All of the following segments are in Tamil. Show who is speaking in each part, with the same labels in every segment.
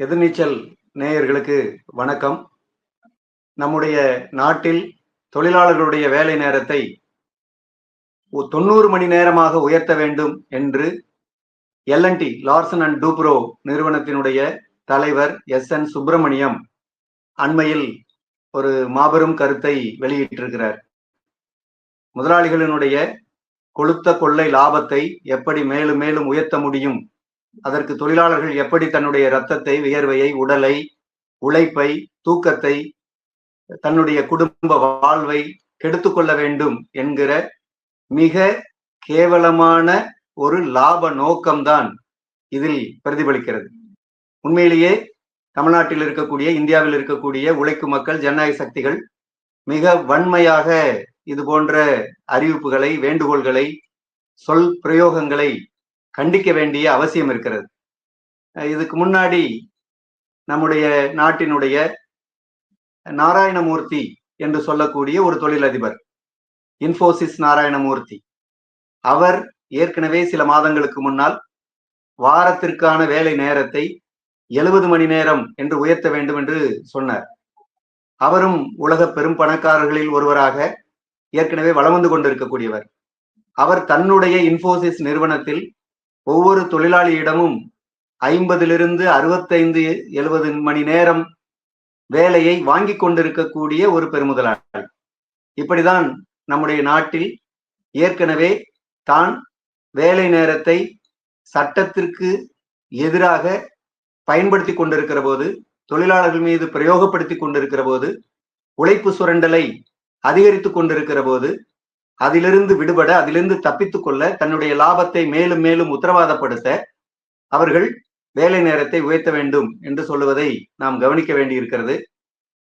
Speaker 1: எதிர்நீச்சல் நேயர்களுக்கு வணக்கம். நம்முடைய நாட்டில் தொழிலாளர்களுடைய வேலை நேரத்தை தொண்ணூறு மணி நேரமாக உயர்த்த வேண்டும் என்று எல்என்டி லார்சன் அண்ட் டூப்ரோ நிறுவனத்தினுடைய தலைவர் எஸ் என் சுப்பிரமணியம் அண்மையில் ஒரு மாபெரும் கருத்தை வெளியிட்டிருக்கிறார். முதலாளிகளினுடைய கொளுத்த கொள்ளை லாபத்தை எப்படி மேலும் மேலும் உயர்த்த முடியும் அதற்கு தொழிலாளர்கள் எப்படி தன்னுடைய இரத்தத்தை வியர்வையை உடலை உழைப்பை தூக்கத்தை தன்னுடைய குடும்ப வாழ்வை கெடுத்து கொள்ள வேண்டும் என்கிற மிக கேவலமான ஒரு லாப நோக்கம்தான் இதில் பிரதிபலிக்கிறது. உண்மையிலேயே தமிழ்நாட்டில் இருக்கக்கூடிய இந்தியாவில் இருக்கக்கூடிய உழைக்கும் மக்கள் ஜனநாயக சக்திகள் மிக வன்மையாக இது போன்ற அறிவிப்புகளை வேண்டுகோள்களை சொல் பிரயோகங்களை கண்டிக்க வேண்டிய அவசியம் இருக்கிறது. இதுக்கு முன்னாடி நம்முடைய நாட்டினுடைய நாராயணமூர்த்தி என்று சொல்லக்கூடிய ஒரு தொழிலதிபர் இன்ஃபோசிஸ் நாராயணமூர்த்தி. அவர் ஏற்கனவே சில மாதங்களுக்கு முன்னால் வாரத்திற்கான வேலை நேரத்தை எழுபது மணி நேரம் என்று உயர்த்த வேண்டும் என்று சொன்னார். அவரும் உலக பெரும் பணக்காரர்களில் ஒருவராக ஏற்கனவே வளம் வந்து கொண்டிருக்கக்கூடியவர். அவர் தன்னுடைய இன்ஃபோசிஸ் நிறுவனத்தில் ஒவ்வொரு தொழிலாளியிடமும் ஐம்பதிலிருந்து அறுபத்தைந்து எழுபது மணி நேரம் வேலையை வாங்கி கொண்டிருக்கக்கூடிய ஒரு பெருமுதலாளி. இப்படிதான் நம்முடைய நாட்டில் ஏற்கனவே தான் வேலை நேரத்தை சட்டத்திற்கு எதிராக பயன்படுத்தி கொண்டிருக்கிற போது தொழிலாளர்கள் மீது பிரயோகப்படுத்தி கொண்டிருக்கிற போது உழைப்பு சுரண்டலை அதிகரித்து கொண்டிருக்கிற போது அதிலிருந்து விடுபட அதிலிருந்து தப்பித்துக் கொள்ள தன்னுடைய லாபத்தை மேலும் மேலும் உத்தரவாதப்படுத்த அவர்கள் வேலை நேரத்தை உயர்த்த வேண்டும் என்று சொல்லுவதை நாம் கவனிக்க வேண்டியிருக்கிறது.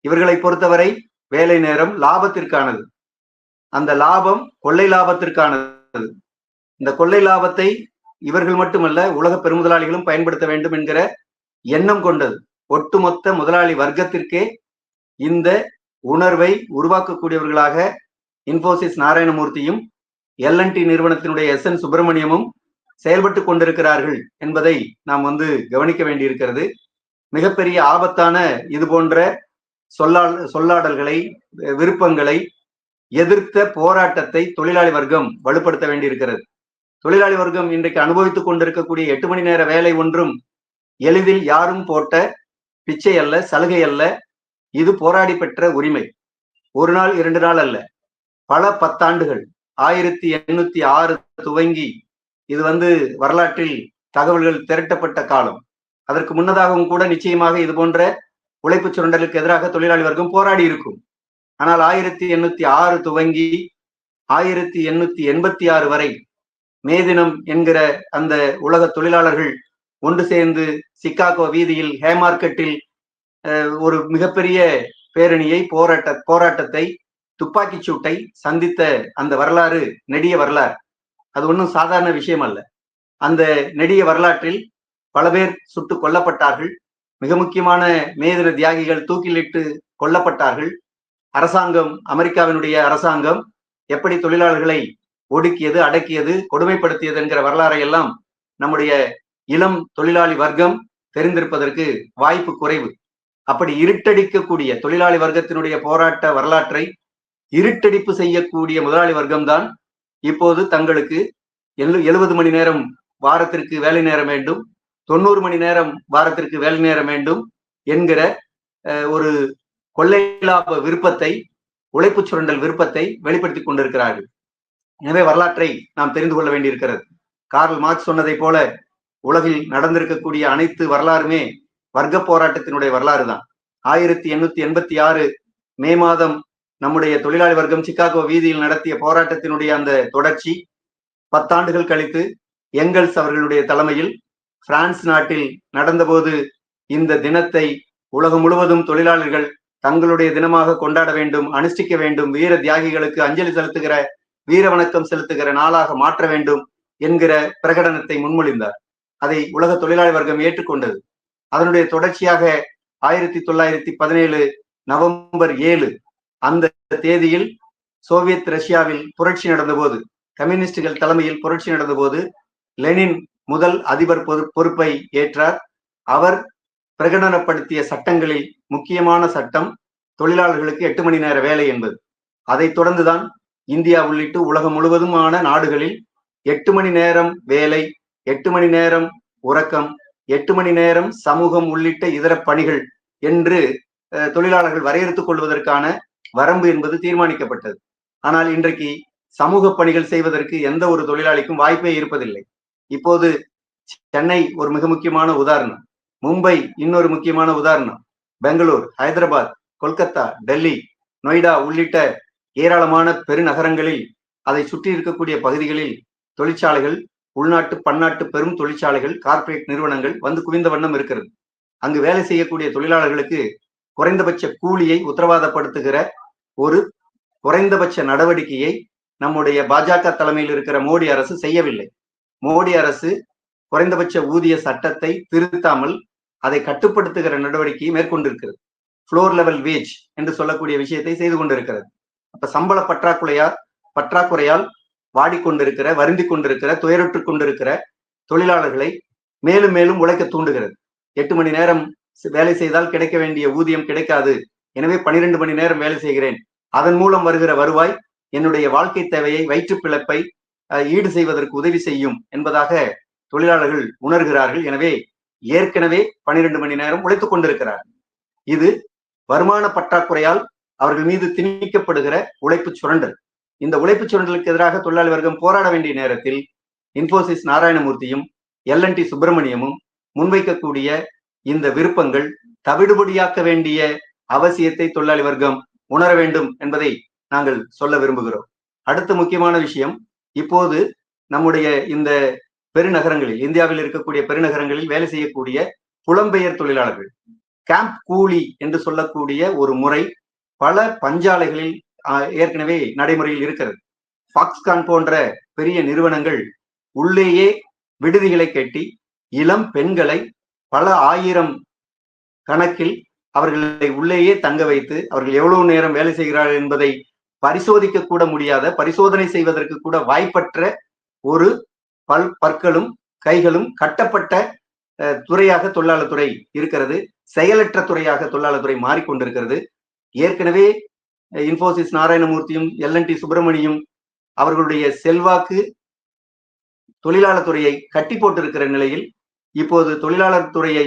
Speaker 1: இவர்களை பொறுத்தவரை வேலை நேரம் லாபத்திற்கானது. அந்த லாபம் கொள்ளை லாபத்திற்கானது. இந்த கொள்ளை லாபத்தை இவர்கள் மட்டுமல்ல உலக பெருமுதலாளிகளும் பயன்படுத்த வேண்டும் என்கிற எண்ணம் கொண்டது. ஒட்டுமொத்த முதலாளி வர்க்கத்திற்கே இந்த உணர்வை உருவாக்கக்கூடியவர்களாக இன்போசிஸ் நாராயணமூர்த்தியும் எல்என்டி நிறுவனத்தினுடைய எஸ் என் சுப்பிரமணியமும் செயல்பட்டு கொண்டிருக்கிறார்கள் என்பதை நாம் வந்து கவனிக்க வேண்டியிருக்கிறது. மிகப்பெரிய ஆபத்தான இது போன்ற சொல்லா சொல்லாடல்களை விருப்பங்களை எதிர்த்த போராட்டத்தை தொழிலாளி வர்க்கம் வலுப்படுத்த வேண்டியிருக்கிறது. தொழிலாளி வர்க்கம் இன்றைக்கு அனுபவித்துக் கொண்டிருக்கக்கூடிய எட்டு மணி நேர வேலை ஒன்றும் எளிதில் யாரும் போட்ட பிச்சை அல்ல சலுகை அல்ல. இது போராடி பெற்ற உரிமை. ஒரு நாள் இரண்டு நாள் அல்ல. பல பத்தாண்டுகள். ஆயிரத்தி எண்ணூத்தி ஆறு துவங்கி இது வந்து வரலாற்றில் தகவல்கள் திரட்டப்பட்ட காலம். அதற்கு முன்னதாகவும் கூட நிச்சயமாக இது போன்ற உழைப்பு சுரண்டலுக்கு எதிராக தொழிலாளி வர்க்கம் போராடி இருக்கும். ஆனால் ஆயிரத்தி எண்ணூத்தி ஆறு துவங்கி ஆயிரத்தி எண்ணூத்தி எண்பத்தி ஆறு வரை மே தினம் என்கிற அந்த உலக தொழிலாளர்கள் ஒன்று சேர்ந்து சிக்காகோ வீதியில் ஹேமார்க்கெட்டில் அஹ், ஒரு மிகப்பெரிய பேரணியை போராட்ட போராட்டத்தை துப்பாக்கிச் சூட்டை சந்தித்த அந்த வரலாறு நெடிய வரலாறு. அது ஒன்றும் சாதாரண விஷயம் அல்ல. அந்த நெடிய வரலாற்றில் பல பேர் சுட்டு கொல்லப்பட்டார்கள். மிக முக்கியமான மேதின தியாகிகள் தூக்கிலிட்டு கொல்லப்பட்டார்கள். அரசாங்கம் அமெரிக்காவினுடைய அரசாங்கம் எப்படி தொழிலாளர்களை ஒடுக்கியது அடக்கியது கொடுமைப்படுத்தியது என்கிற வரலாறை எல்லாம் நம்முடைய இளம் தொழிலாளி வர்க்கம் தெரிந்திருப்பதற்கு வாய்ப்பு குறைவு. அப்படி இருட்டடிக்கக்கூடிய தொழிலாளி வர்க்கத்தினுடைய போராட்ட வரலாற்றை இருட்டடிப்பு செய்யக்கூடிய முதலாளி வர்க்கம்தான் இப்போது தங்களுக்கு எழு எழுபது மணி நேரம் வாரத்திற்கு வேலை நேரம் வேண்டும் தொண்ணூறு மணி நேரம் வாரத்திற்கு வேலை நேரம் வேண்டும் என்கிற அஹ், ஒரு கொள்ளை லாப விருப்பத்தை உழைப்பு சுரண்டல் விருப்பத்தை வெளிப்படுத்தி கொண்டிருக்கிறார்கள். எனவே வரலாற்றை நாம் தெரிந்து கொள்ள வேண்டியிருக்கிறது. கார்ல் மார்க்ஸ் சொன்னதை போல உலகில் நடந்திருக்கக்கூடிய அனைத்து வரலாறுமே வர்க்க போராட்டத்தினுடைய வரலாறு தான் ஆயிரத்தி எண்ணூத்தி எண்பத்தி ஆறு மே மாதம் நம்முடைய தொழிலாளி வர்க்கம் சிக்காகோ வீதியில் நடத்திய போராட்டத்தினுடைய அந்த தொடர்ச்சி பத்தாண்டுகள் கழித்து எங்கல்ஸ் அவர்களுடைய தலைமையில் பிரான்ஸ் நாட்டில் நடந்தபோது இந்த தினத்தை உலகம் முழுவதும் தொழிலாளர்கள் தங்களுடைய தினமாக கொண்டாட வேண்டும் அனுஷ்டிக்க வேண்டும் வீர தியாகிகளுக்கு அஞ்சலி செலுத்துகிற வீர வணக்கம் செலுத்துகிற நாளாக மாற்ற வேண்டும் என்கிற பிரகடனத்தை முன்மொழிந்தார். அதை உலக தொழிலாளி வர்க்கம் ஏற்றுக்கொண்டது. அதனுடைய தொடர்ச்சியாக ஆயிரத்தி தொள்ளாயிரத்தி பதினேழு நவம்பர் ஏழு அந்த தேதியில் சோவியத் ரஷ்யாவில் புரட்சி நடந்தபோது கம்யூனிஸ்டுகள் தலைமையில் புரட்சி நடந்தபோது லெனின் முதல் அதிபர் பொறு- பொறுப்பை ஏற்றார். அவர் பிரகடனப்படுத்திய சட்டங்களில் முக்கியமான சட்டம் தொழிலாளர்களுக்கு எட்டு மணி நேர வேலை என்பது. அதைத் தொடர்ந்துதான் இந்தியா உள்ளிட்டு உலகம் முழுவதுமான நாடுகளில் எட்டு மணி நேரம் வேலை எட்டு மணி நேரம் உறக்கம் எட்டு மணி நேரம் சமூகம் உள்ளிட்ட இதர பணிகள் என்று தொழிலாளர்கள் வரையறுத்துக் கொள்வதற்கான வரம்பு என்பது தீர்மானிக்கப்பட்டது. ஆனால் இன்றைக்கு சமூக பணிகள் செய்வதற்கு எந்த ஒரு தொழிலாளிக்கும் வாய்ப்பே இருப்பதில்லை. இப்போது சென்னை ஒரு மிக முக்கியமான உதாரணம். மும்பை இன்னொரு முக்கியமான உதாரணம். பெங்களூர் ஹைதராபாத் கொல்கத்தா டெல்லி நொய்டா உள்ளிட்ட ஏராளமான பெருநகரங்களில் அதை சுற்றி இருக்கக்கூடிய பகுதிகளில் தொழிற்சாலைகள் உள்நாட்டு பன்னாட்டு பெரும் தொழிற்சாலைகள் கார்ப்பரேட் நிறுவனங்கள் வந்து குவிந்த வண்ணம் இருக்கிறது. அங்கு வேலை செய்யக்கூடிய தொழிலாளர்களுக்கு குறைந்தபட்ச கூலியை உத்தரவாதப்படுத்துகிற ஒரு குறைந்தபட்ச நடவடிக்கையை நம்முடைய பாஜக தலைமையில் இருக்கிற மோடி அரசு செய்யவில்லை. மோடி அரசு குறைந்தபட்ச ஊதிய சட்டத்தை திருத்தாமல் அதை கட்டுப்படுத்துகிற நடவடிக்கையை மேற்கொண்டிருக்கிறது. ஃப்ளோர் லெவல் வேஜ் என்று சொல்லக்கூடிய விஷயத்தை செய்து கொண்டிருக்கிறது. அப்ப சம்பள பற்றாக்குறையா பற்றாக்குறையால் வாடிக்கொண்டிருக்கிற வருந்தி கொண்டிருக்கிற துயரற்று கொண்டிருக்கிற தொழிலாளர்களை மேலும் மேலும் உழைக்க தூண்டுகிறது. எட்டு மணி நேரம் வேலை செய்தால் கிடைக்க வேண்டிய ஊதியம் கிடைக்காது. எனவே பனிரெண்டு மணி நேரம் வேலை செய்கிறேன். அதன் மூலம் வருகிற வருவாய் என்னுடைய வாழ்க்கை தேவையை வயிற்று பிழப்பை ஈடு செய்வதற்கு உதவி செய்யும் என்பதாக தொழிலாளர்கள் உணர்கிறார்கள். எனவே ஏற்கனவே பனிரெண்டு மணி நேரம் உழைத்துக் கொண்டிருக்கிறார்கள் இது வருமான பற்றாக்குறையால் அவர்கள் மீது திணிக்கப்படுகிற உழைப்பு சுரண்டல். இந்த உழைப்பு சுரண்டலுக்கு எதிராக தொழிலாளி வர்க்கம் போராட வேண்டிய நேரத்தில் இன்போசிஸ் நாராயணமூர்த்தியும் எல் சுப்பிரமணியமும் முன்வைக்கக்கூடிய இந்த விருப்பங்கள் தவிடுபடியாக்க வேண்டிய அவசியத்தை தொழிலாளி வர்க்கம் உணர வேண்டும் என்பதை நாங்கள் சொல்ல விரும்புகிறோம். அடுத்த முக்கியமான விஷயம் இப்போது நம்முடைய இந்த பெருநகரங்களில் இந்தியாவில் இருக்கக்கூடிய பெருநகரங்களில் வேலை செய்யக்கூடிய புலம்பெயர் தொழிலாளர்கள் கேம்ப் கூலி என்று சொல்லக்கூடிய ஒரு முறை பல பஞ்சாலைகளில் ஏற்கனவே நடைமுறையில் இருக்கிறது. ஃபாக்ஸ்கான் போன்ற பெரிய நிறுவனங்கள் உள்ளேயே விடுதிகளை கட்டி இளம் பெண்களை பல ஆயிரம் கணக்கில் அவர்களை உள்ளேயே தங்க வைத்து அவர்கள் எவ்வளவு நேரம் வேலை செய்கிறார்கள் என்பதை பரிசோதிக்க கூட முடியாத பரிசோதனை செய்வதற்கு கூட வாய்ப்பற்ற ஒரு பல் பற்களும் கைகளும் கட்டப்பட்ட துறையாக தொழிலாளர் துறை இருக்கிறது. செயலற்ற துறையாக தொழிலாளர் துறை மாறிக்கொண்டிருக்கிறது. ஏற்கனவே இன்போசிஸ் நாராயணமூர்த்தியும் எல் சுப்பிரமணியும் அவர்களுடைய செல்வாக்கு தொழிலாளர் துறையை கட்டி போட்டிருக்கிற நிலையில் இப்போது தொழிலாளர் துறையை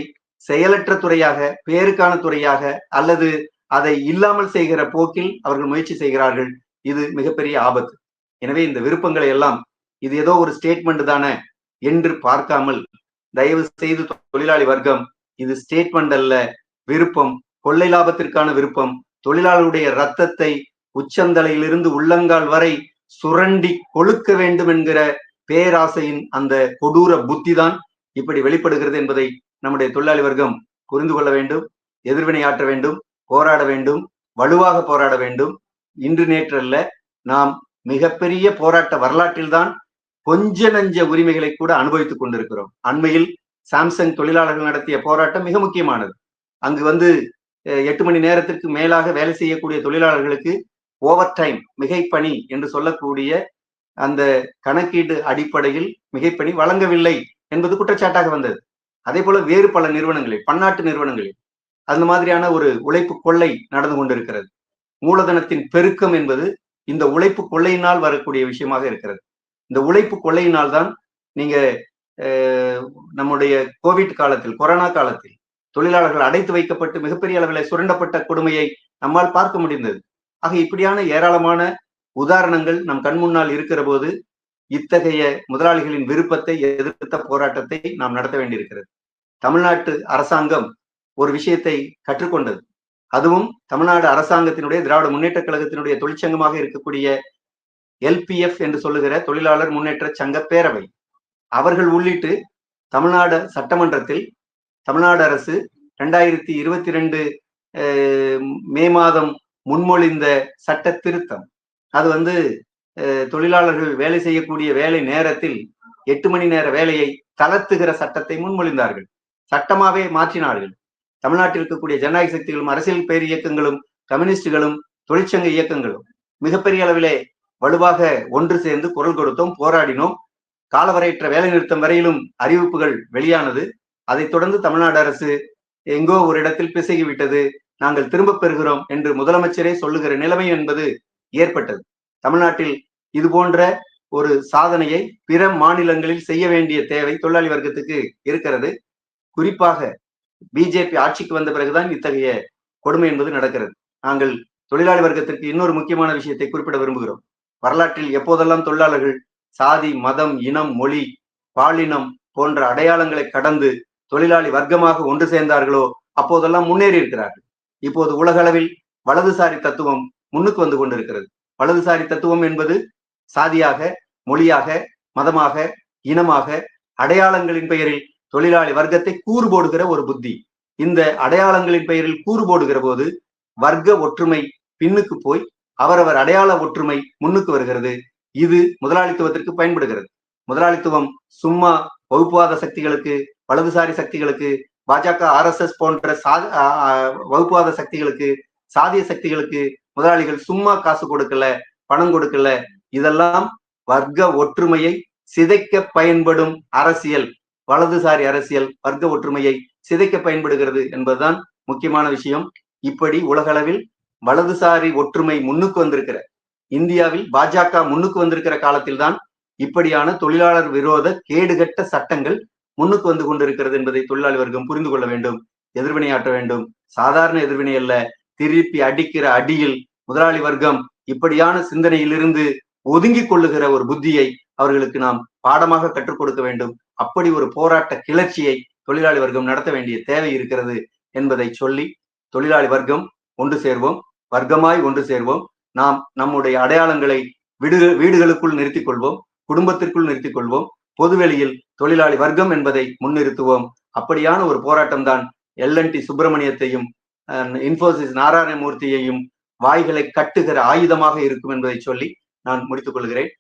Speaker 1: செயலற்ற துறையாக பேருக்கான துறையாக அல்லது அதை இல்லாமல் செய்கிற போக்கில் அவர்கள் முயற்சி செய்கிறார்கள். இது மிகப்பெரிய ஆபத்து. எனவே இந்த விருப்பங்களை எல்லாம் இது ஏதோ ஒரு ஸ்டேட்மெண்ட் தானே என்று பார்க்காமல் தயவு செய்து தொழிலாளி வர்க்கம் இது ஸ்டேட்மெண்ட் அல்ல விருப்பம் கொள்ளை லாபத்திற்கான விருப்பம். தொழிலாளருடைய ரத்தத்தை உச்சந்தலையிலிருந்து உள்ளங்கால் வரை சுரண்டி கொழுக்க வேண்டும் என்கிற பேராசையின் அந்த கொடூர புத்தி தான் இப்படி வெளிப்படுகிறது என்பதை நம்முடைய தொழிலாளி வர்க்கம் புரிந்து கொள்ள வேண்டும் எதிர்வினை ஆற்ற வேண்டும் போராட வேண்டும் வலுவாக போராட வேண்டும். இன்று நேற்றல்ல நாம் மிகப்பெரிய போராட்ட வரலாற்றில்தான் கொஞ்ச நஞ்ச உரிமைகளை கூட அனுபவித்துக் கொண்டிருக்கிறோம். அண்மையில் சாம்சங் தொழிலாளர்கள் நடத்திய போராட்டம் மிக முக்கியமானது. அங்கு வந்து எட்டு மணி நேரத்திற்கு மேலாக வேலை செய்யக்கூடிய தொழிலாளர்களுக்கு ஓவர் டைம் மிகைப்பணி என்று சொல்லக்கூடிய அந்த கணக்கீடு அடிப்படையில் மிகைப்பணி வழங்கவில்லை என்பது குற்றச்சாட்டாக வந்தது. அதே போல வேறு பல நிறுவனங்களில் பன்னாட்டு நிறுவனங்களில் அந்த மாதிரியான ஒரு உழைப்பு கொள்ளை நடந்து கொண்டிருக்கிறது. மூலதனத்தின் பெருக்கம் என்பது இந்த உழைப்பு கொள்ளையினால் வரக்கூடிய விஷயமாக இருக்கிறது. இந்த உழைப்பு கொள்ளையினால் தான் நீங்க நம்முடைய கோவிட் காலத்தில் கொரோனா காலத்தில் தொழிலாளர்கள் அடைத்து வைக்கப்பட்டு மிகப்பெரிய அளவில் சுரண்டப்பட்ட கொடுமையை நம்மால் பார்க்க முடிந்தது. ஆக இப்படியான ஏராளமான உதாரணங்கள் நம் கண் முன்னால் இருக்கிற போது இத்தகைய முதலாளிகளின் விருப்பத்தை எதிர்த்த போராட்டத்தை நாம் நடத்த வேண்டியிருக்கிறது. தமிழ்நாட்டு அரசாங்கம் ஒரு விஷயத்தை கற்றுக்கொண்டது. அதுவும் தமிழ்நாடு அரசாங்கத்தினுடைய திராவிட முன்னேற்ற கழகத்தினுடைய தொழிற்சங்கமாக இருக்கக்கூடிய எல்பிஎஃப் என்று சொல்லுகிற தொழிலாளர் முன்னேற்ற சங்க பேரவை. அவர்கள் உள்ளிட்டு தமிழ்நாடு சட்டமன்றத்தில் தமிழ்நாடு அரசு ரெண்டாயிரத்தி இருபத்தி ரெண்டு மே மாதம் முன்மொழிந்த சட்ட திருத்தம். அது வந்து தொழிலாளர்கள் வேலை செய்யக்கூடிய வேலை நேரத்தில் எட்டு மணி நேர வேலையை தளர்த்துகிற சட்டத்தை முன்மொழிந்தார்கள். சட்டமாவே மாற்றினார்கள். தமிழ்நாட்டில் இருக்கக்கூடிய ஜனநாயக சக்திகளும் அரசியல் பேர் இயக்கங்களும் கம்யூனிஸ்டுகளும் தொழிற்சங்க இயக்கங்களும் மிகப்பெரிய அளவிலே வலுவாக ஒன்று சேர்ந்து குரல் கொடுத்தோம் போராடினோம். காலவரையற்ற வேலை நிறுத்தம் வரையிலும் அறிவிப்புகள் வெளியானது. அதைத் தொடர்ந்து தமிழ்நாடு அரசு எங்கோ ஒரு இடத்தில் பிசகி விட்டது நாங்கள் திரும்ப பெறுகிறோம் என்று முதலமைச்சரே சொல்லுகிற நிலைமை என்பது ஏற்பட்டது. தமிழ்நாட்டில் இது போன்ற ஒரு சாதனையை பிற மாநிலங்களில் செய்ய வேண்டிய தேவை தொழிலாளி வர்க்கத்துக்கு இருக்கிறது. குறிப்பாக பிஜேபி ஆட்சிக்கு வந்த பிறகுதான் இத்தகைய கொடுமை என்பது நடக்கிறது. நாங்கள் தொழிலாளி வர்க்கத்திற்கு இன்னொரு முக்கியமான விஷயத்தை குறிப்பிட விரும்புகிறோம். வரலாற்றில் எப்போதெல்லாம் தொழிலாளர்கள் சாதி மதம் இனம் மொழி பாலினம் போன்ற அடையாளங்களை கடந்து தொழிலாளி வர்க்கமாக ஒன்று சேர்ந்தார்களோ அப்போதெல்லாம் முன்னேறி இருக்கிறார்கள் இப்போது உலகளவில் வலதுசாரி தத்துவம் முன்னுக்கு வந்து கொண்டிருக்கிறது. வலதுசாரி தத்துவம் என்பது சாதியாக மொழியாக மதமாக இனமாக அடையாளங்களின் பெயரில் தொழிலாளி வர்க்கத்தை கூறு போடுகிற ஒரு புத்தி. இந்த அடையாளங்களின் பெயரில் கூறு போடுகிற போது வர்க்க ஒற்றுமை பின்னுக்கு போய் அவரவர் அடையாள ஒற்றுமை முன்னுக்கு வருகிறது. இது முதலாளித்துவத்திற்கு பயன்படுகிறது. முதலாளித்துவம் சும்மா வகுப்புவாத சக்திகளுக்கு வலதுசாரி சக்திகளுக்கு பாஜக ஆர் எஸ் எஸ் போன்ற சா வகுப்புவாத சக்திகளுக்கு சாதிய சக்திகளுக்கு முதலாளிகள் சும்மா காசு கொடுக்கல பணம் கொடுக்கல. இதெல்லாம் வர்க்க ஒற்றுமையை சிதைக்க பயன்படும் அரசியல். வலதுசாரி அரசியல் வர்க்க ஒற்றுமையை சிதைக்க பயன்படுகிறது என்பதுதான் முக்கியமான விஷயம். இப்படி உலகளவில் வலதுசாரி ஒற்றுமை முன்னுக்கு வந்திருக்கிற இந்தியாவில் பாஜக முன்னுக்கு வந்திருக்கிற காலத்தில்தான் இப்படியான தொழிலாளர் விரோத கேடுகட்ட சட்டங்கள் முன்னுக்கு வந்து கொண்டிருக்கிறது என்பதை தொழிலாளி வர்க்கம் புரிந்து கொள்ள வேண்டும் எதிர்வினையாற்ற வேண்டும். சாதாரண எதிர்வினை அல்ல திருப்பி அடிக்கிற அடியில் முதலாளி வர்க்கம் இப்படியான சிந்தனையிலிருந்து ஒதுங்கி கொள்ளுகிற ஒரு புத்தியை அவர்களுக்கு நாம் பாடமாக கற்றுக் கொடுக்க வேண்டும். அப்படி ஒரு போராட்ட கிளர்ச்சியை தொழிலாளி வர்க்கம் நடத்த வேண்டிய தேவை இருக்கிறது என்பதை சொல்லி தொழிலாளி வர்க்கம் ஒன்று சேர்வோம். வர்க்கமாய் ஒன்று சேர்வோம். நாம் நம்முடைய அடையாளங்களை வீடு வீடுகளுக்குள் நிறுத்திக் கொள்வோம் குடும்பத்திற்குள் நிறுத்திக் கொள்வோம் பொதுவெளியில் தொழிலாளி வர்க்கம் என்பதை முன்னிறுத்துவோம். அப்படியான ஒரு போராட்டம் தான் எல்என்டி சுப்பிரமணியத்தையும் இன்போசிஸ் நாராயணமூர்த்தியையும் வாய்களை கட்டுகிற ஆயுதமாக இருக்கும் என்பதை சொல்லி நான் முடித்துக் கொள்கிறேன்.